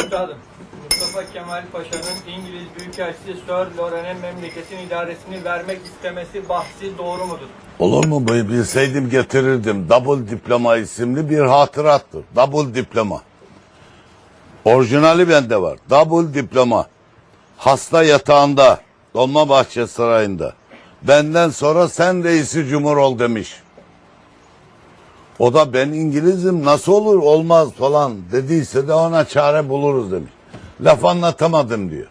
Üstadım, Mustafa Kemal Paşa'nın İngiliz Büyükelçisi Sir Lawrence'e memleketin idaresini vermek istemesi bahsi doğru mudur? Olur mu? Bilseydim getirirdim. Double Diploma isimli bir hatırattır. Double Diploma. Orijinali bende var. Double Diploma. Hasta yatağında. Dolmabahçe Sarayı'nda. Benden sonra sen reisi cumhur ol demiş. O da ben İngilizim nasıl olur olmaz falan dediyse de ona çare buluruz demiş. Laf anlatamadım diyor.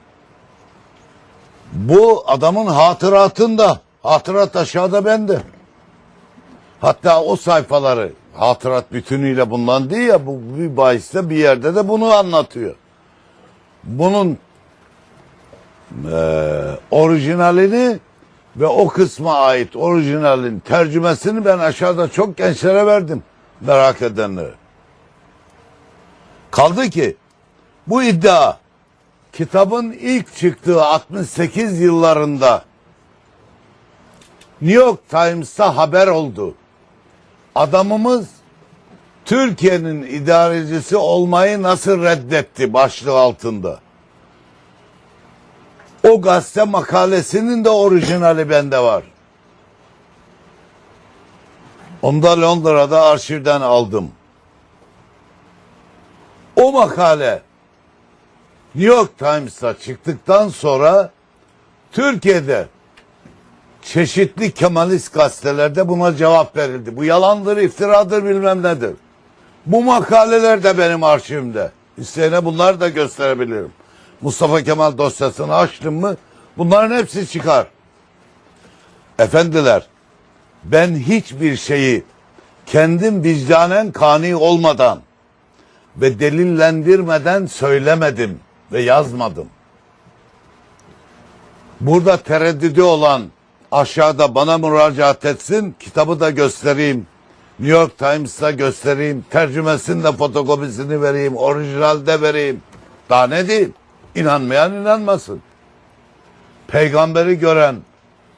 Bu adamın hatıratında. Hatırat aşağıda bende. Hatta o sayfaları hatırat bütünüyle bundan değil ya bu bir bahiste bir yerde de bunu anlatıyor. Bunun eee, orijinalini ve o kısma ait orijinalin tercümesini ben aşağıda çok gençlere verdim merak edenlere. Kaldı ki bu iddia kitabın ilk çıktığı 68 yıllarında New York Times'ta haber oldu. Adamımız Türkiye'nin idarecisi olmayı nasıl reddetti başlığı altında. O gazete makalesinin de orijinali bende var. Onu da Londra'da arşivden aldım. O makale New York Times'ta çıktıktan sonra Türkiye'de çeşitli Kemalist gazetelerde buna cevap verildi. Bu yalandır, iftiradır bilmem nedir. Bu makaleler de benim arşivimde. İsteyene bunları da gösterebilirim. Mustafa Kemal dosyasını açtım mı bunların hepsi çıkar. Efendiler ben hiçbir şeyi kendim vicdanen kani olmadan ve delillendirmeden söylemedim ve yazmadım. Burada tereddüdü olan aşağıda bana müracaat etsin, kitabı da göstereyim. New York Times'ta göstereyim, tercümesini de fotokopisini vereyim, orijinalde vereyim. Daha ne diyeyim? İnanmayan inanmasın. Peygamberi gören,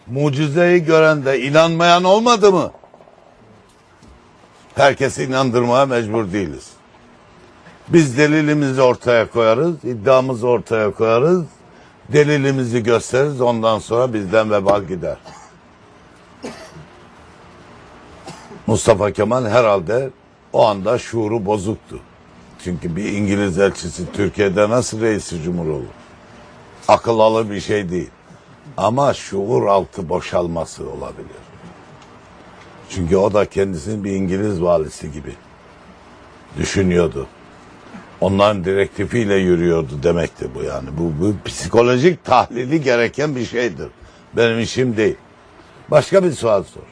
mucizeyi gören de inanmayan olmadı mı? Herkesi inandırmaya mecbur değiliz. Biz delilimizi ortaya koyarız, iddiamızı ortaya koyarız, delilimizi gösteririz, ondan sonra bizden vebal gider. Mustafa Kemal herhalde o anda şuuru bozuktu. Çünkü bir İngiliz elçisi Türkiye'de nasıl reisi cumhur olur? Akıl alır bir şey değil. Ama şuur altı boşalması olabilir. Çünkü o da kendisini bir İngiliz valisi gibi düşünüyordu. Onların direktifiyle yürüyordu demekti bu yani. Bu, bu psikolojik tahlili gereken bir şeydir. Benim işim değil. Başka bir sual sor.